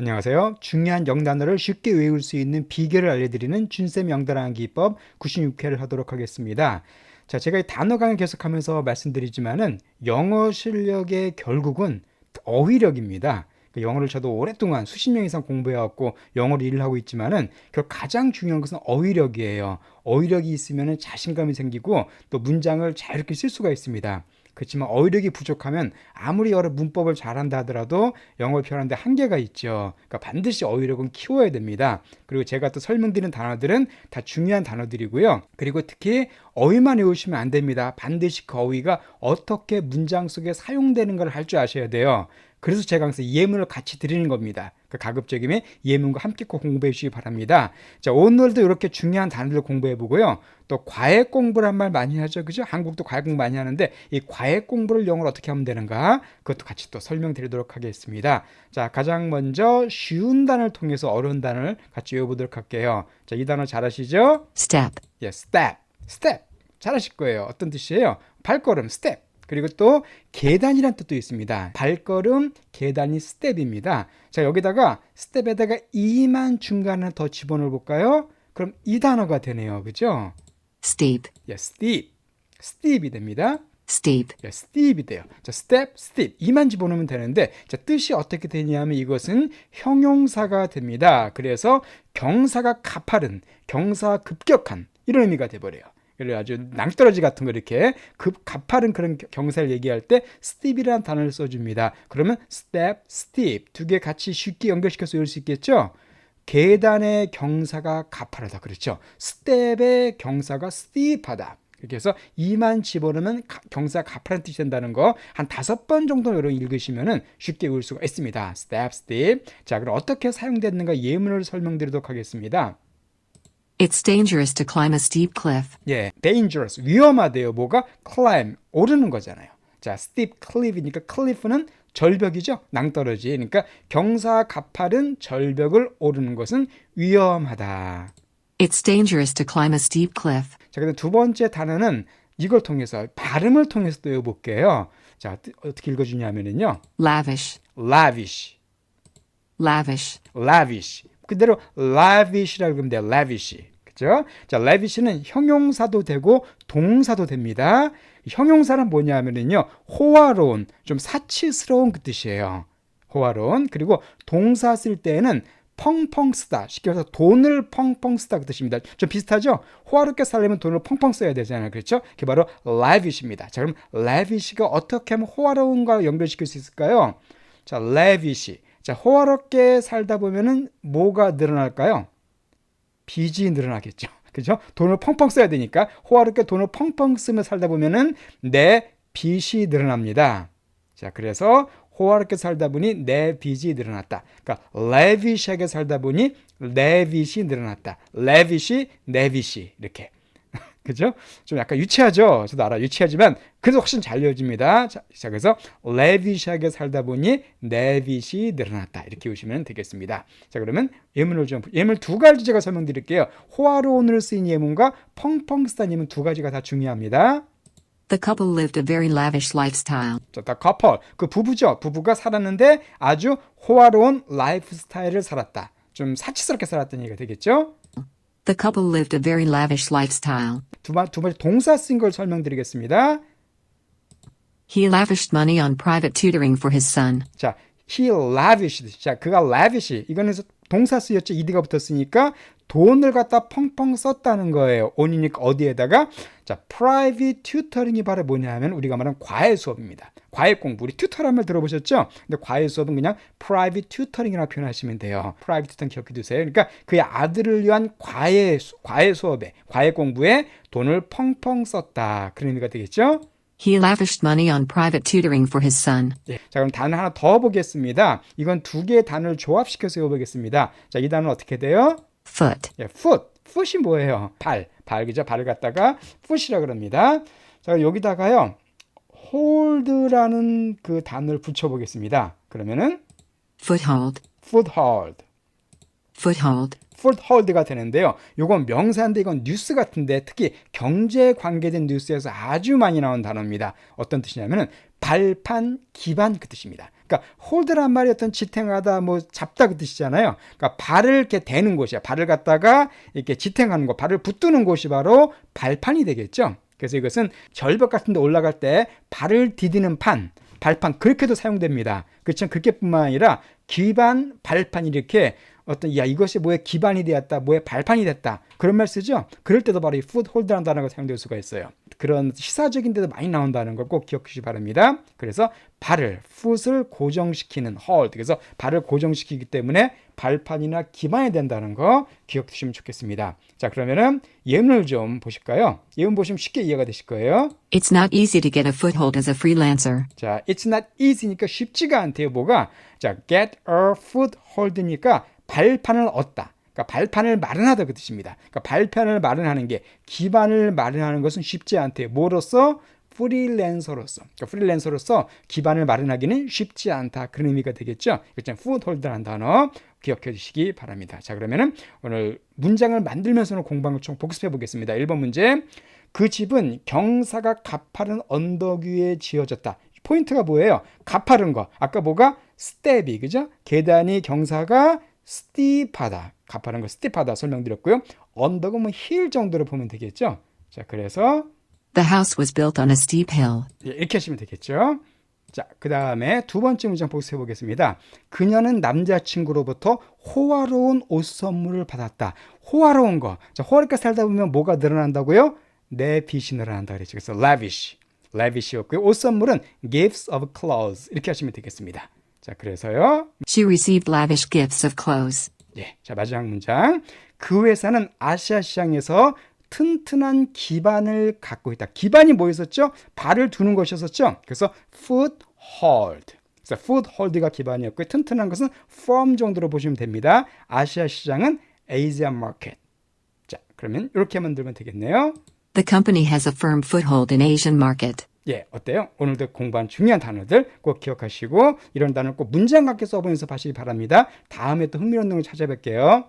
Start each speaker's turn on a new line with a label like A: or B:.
A: 안녕하세요. 중요한 영단어를 쉽게 외울 수 있는 비결을 알려드리는 준쌤 영단어하기 기법 96회를 하도록 하겠습니다. 자, 제가 이 단어 강의 계속하면서 말씀드리지만은 영어 실력의 결국은 어휘력입니다. 그 영어를 저도 오랫동안 수십 년 이상 공부해왔고 영어를 일을 하고 있지만은 그 가장 중요한 것은 어휘력이에요. 어휘력이 있으면 자신감이 생기고 또 문장을 자유롭게 쓸 수가 있습니다. 그렇지만 어휘력이 부족하면 아무리 여러 문법을 잘한다 하더라도 영어를 표현하는데 한계가 있죠. 그러니까 반드시 어휘력은 키워야 됩니다. 그리고 제가 또 설명드리는 단어들은 다 중요한 단어들이고요. 그리고 특히 어휘만 외우시면 안 됩니다. 반드시 그 어휘가 어떻게 문장 속에 사용되는 걸 할 줄 아셔야 돼요. 그래서 제가 항상 예문을 같이 드리는 겁니다. 그 가급적이면 예문과 함께 꼭 공부해 주시기 바랍니다. 자, 오늘도 이렇게 중요한 단어를 공부해 보고요. 또 과외 공부란 말 많이 하죠. 그죠? 한국도 과외 공부 많이 하는데 이 과외 공부를 영어로 어떻게 하면 되는가? 그것도 같이 또 설명드리도록 하겠습니다. 자, 가장 먼저 쉬운 단어를 통해서 어려운 단어를 같이 외워 보도록 할게요. 자, 이 단어 잘 아시죠?
B: step,
A: 예, step, step. 잘 아실 거예요. 어떤 뜻이에요? 발걸음, step. 그리고 또 계단이란 뜻도 있습니다. 발걸음, 계단이 스텝입니다. 자, 여기다가 스텝에다가 이만 중간에 더 집어넣어 볼까요? 그럼 이 단어가 되네요. 그죠?
B: steep,
A: 예, steep. steep이 됩니다.
B: steep,
A: 예, steep이 돼요. 자, step, steep. 이만 집어넣으면 되는데, 자, 뜻이 어떻게 되냐면 이것은 형용사가 됩니다. 그래서 경사가 가파른, 경사 급격한 이런 의미가 돼버려요. 그래 아주 낭떠러지 같은 거 이렇게 급 가파른 그런 경사를 얘기할 때 steep이라는 단어를 써줍니다. 그러면 step, steep 두 개 같이 쉽게 연결시켜서 외울 수 있겠죠? 계단의 경사가 가파르다 그렇죠? 스텝의 경사가 steep하다. 이렇게 해서 이만 집어넣으면 가- 경사 가파른 뜻이 된다는 거 한 다섯 번 정도 여러분 읽으시면은 쉽게 외울 수가 있습니다. step, steep. 자, 그럼 어떻게 사용됐는가 예문을 설명드리도록 하겠습니다.
B: It's dangerous to climb a steep cliff.
A: 예, dangerous 위험하대요. 뭐가 climb 오르는 거잖아요. 자, steep cliff이니까 cliff는 절벽이죠. 낭떠러지. 그러니까 경사 가파른 절벽을 오르는 것은 위험하다.
B: It's dangerous to climb a steep cliff.
A: 자, 근데 두 번째 단어는 이걸 통해서 발음을 통해서 또 외워볼게요. 자, 뜨- 어떻게 읽어주냐면은요,
B: Lavish,
A: lavish,
B: lavish,
A: lavish. 그대로 lavish라고 그러면 돼요. lavish. 그죠? 자, lavish는 형용사도 되고 동사도 됩니다. 형용사는 뭐냐면은요, 호화로운, 좀 사치스러운 그 뜻이에요. 호화로운. 그리고 동사 쓸 때에는 펑펑 쓰다. 쉽게 말해서 돈을 펑펑 쓰다 그 뜻입니다. 좀 비슷하죠? 호화롭게 살려면 돈을 펑펑 써야 되잖아요. 그렇죠? 그게 바로 lavish입니다. 자, 그럼 lavish가 어떻게 하면 호화로운과 연결시킬 수 있을까요? 자, lavish. 자, 호화롭게 살다 보면은 뭐가 늘어날까요? 빚이 늘어나겠죠. 그죠? 돈을 펑펑 써야 되니까 호화롭게 돈을 펑펑 쓰며 살다 보면은 내 빚이 늘어납니다. 자, 그래서 호화롭게 살다 보니 내 빚이 늘어났다. 그러니까 lavish하게 살다 보니 내 빚이 늘어났다. lavish이 내 빚이 이렇게. 그죠? 좀 약간 유치하죠? 저도 알아. 유치하지만 그래도 훨씬 잘 이어집니다. 자, 자, 그래서 레비시하게 살다 보니 내 빚이 늘어났다. 이렇게 보시면 되겠습니다. 자, 그러면 예문을 좀 예문 두 가지 제가 설명드릴게요. 호화로운으로 쓰인 예문과 펑펑 쓰다 예문 두 가지가 다 중요합니다.
B: The couple lived a very lavish lifestyle.
A: 자, 다 커플. 그 부부죠. 부부가 살았는데 아주 호화로운 라이프 스타일을 살았다. 좀 사치스럽게 살았다는 얘기가 되겠죠?
B: The couple lived a very lavish lifestyle.
A: 두, 번- 두 번째 동사 쓴 걸 설명드리겠습니다.
B: He lavished money on private tutoring for his son.
A: 자, he lavished. 자, 그가 lavish. 이거는 동사 쓰였죠. 이드가 붙었으니까 돈을 갖다 펑펑 썼다는 거예요. 온이니까 어디에다가 자, private tutoring이 바로 뭐냐면 우리가 말하는 과외 수업입니다. 과외 공부. 우리 튜터란 말 들어보셨죠? 근데 과외 수업은 그냥 private tutoring이라고 표현하시면 돼요. private tutoring 기억해 두세요. 그러니까 그의 아들을 위한 과외 수- 과외 수업에 과외 공부에 돈을 펑펑 썼다. 그런 의미가 되겠죠?
B: He lavished money on private tutoring for his son.
A: 예, 자 그럼 단어 하나 더 보겠습니다. 이건 두 개의 단어를 조합시켜서 외워보겠습니다. 자, 이 단어는 어떻게 돼요?
B: Foot,
A: 예, foot. foot이 뭐예요? 발. 발, 그죠? 발을 갖다가 foot이라 그럽니다. 자, 여기다가요. hold라는 그 단어를 붙여보겠습니다. 그러면은
B: foothold,
A: foothold.
B: foothold,
A: foothold가 되는데요. 요건 명사인데 이건 뉴스 같은데 특히 경제 관계된 뉴스에서 아주 많이 나온 단어입니다. 어떤 뜻이냐면은 발판 기반 그 뜻입니다. 그러니까 홀드란 말이 어떤 지탱하다, 뭐 잡다 그 뜻이잖아요. 그러니까 발을 이렇게 대는 곳이야. 발을 갖다가 이렇게 지탱하는 곳, 발을 붙드는 곳이 바로 발판이 되겠죠. 그래서 이것은 절벽 같은 데 올라갈 때 발을 디디는 판, 발판 그렇게도 사용됩니다. 그렇지만 그렇게뿐만 아니라 기반, 발판 이렇게 어떤 야 이것이 뭐의 기반이 되었다, 뭐의 발판이 됐다 그런 말 쓰죠. 그럴 때도 바로 이 풋홀드라는 단어가 사용될 수가 있어요. 그런 시사적인 데도 많이 나온다는 걸 꼭 기억하시기 바랍니다. 그래서 발을 풋을 고정시키는 hold 그래서 발을 고정시키기 때문에 발판이나 기반이 된다는 거 기억하시면 좋겠습니다. 자 그러면은 예문을 좀 보실까요? 예문 보시면 쉽게 이해가 되실 거예요.
B: It's not easy to get a foothold as a freelancer.
A: 자, it's not easy니까 쉽지가 않대요. 뭐가? 자, get a foothold니까 발판을 얻다. 그러니까 발판을 마련하다 그 뜻입니다. 그러니까 발판을 마련하는 게 기반을 마련하는 것은 쉽지 않대요. 뭐로서? 프리랜서로서. 그러니까 프리랜서로서 기반을 마련하기는 쉽지 않다. 그런 의미가 되겠죠. 그렇죠. foothold라는 단어 기억해 주시기 바랍니다. 자, 그러면은 오늘 문장을 만들면서는 공방을 총 복습해 보겠습니다. 1번 문제. 그 집은 경사가 가파른 언덕 위에 지어졌다. 포인트가 뭐예요? 가파른 거. 아까 뭐가 스텝이 그죠? 계단이 경사가 스티프하다. 가파른 거 스티프하다 설명드렸고요. 언덕은 뭐 힐 정도로 보면 되겠죠. 자, 그래서
B: The house was built on a steep hill.
A: 예, 이렇게 하시면 되겠죠. 자, 그 다음에 두 번째 문장 복습해 보겠습니다. 그녀는 남자친구로부터 호화로운 옷 선물을 받았다. 호화로운 거. 자, 호화롭게 살다 보면 뭐가 늘어난다고요? 내 빚이 늘어난다 그랬죠. 그래서 lavish, lavish였고요. 옷 선물은 gifts of clothes 이렇게 하시면 되겠습니다. 자, 그래서요.
B: She received lavish gifts of clothes.
A: 예, 자 마지막 문장. 그 회사는 아시아 시장에서 튼튼한 기반을 갖고 있다. 기반이 뭐였었죠? 발을 두는 것이었었죠. 그래서 foothold. 그래서 foothold가 기반이었고 튼튼한 것은 firm 정도로 보시면 됩니다. 아시아 시장은 Asian market. 자, 그러면 이렇게 만들면 되겠네요.
B: The company has a firm foothold in Asian market.
A: 예, 어때요? 오늘도 공부한 중요한 단어들 꼭 기억하시고 이런 단어 꼭 문장 갖게 써보면서 하시기 바랍니다. 다음에 또 흥미로운 내용 찾아뵐게요.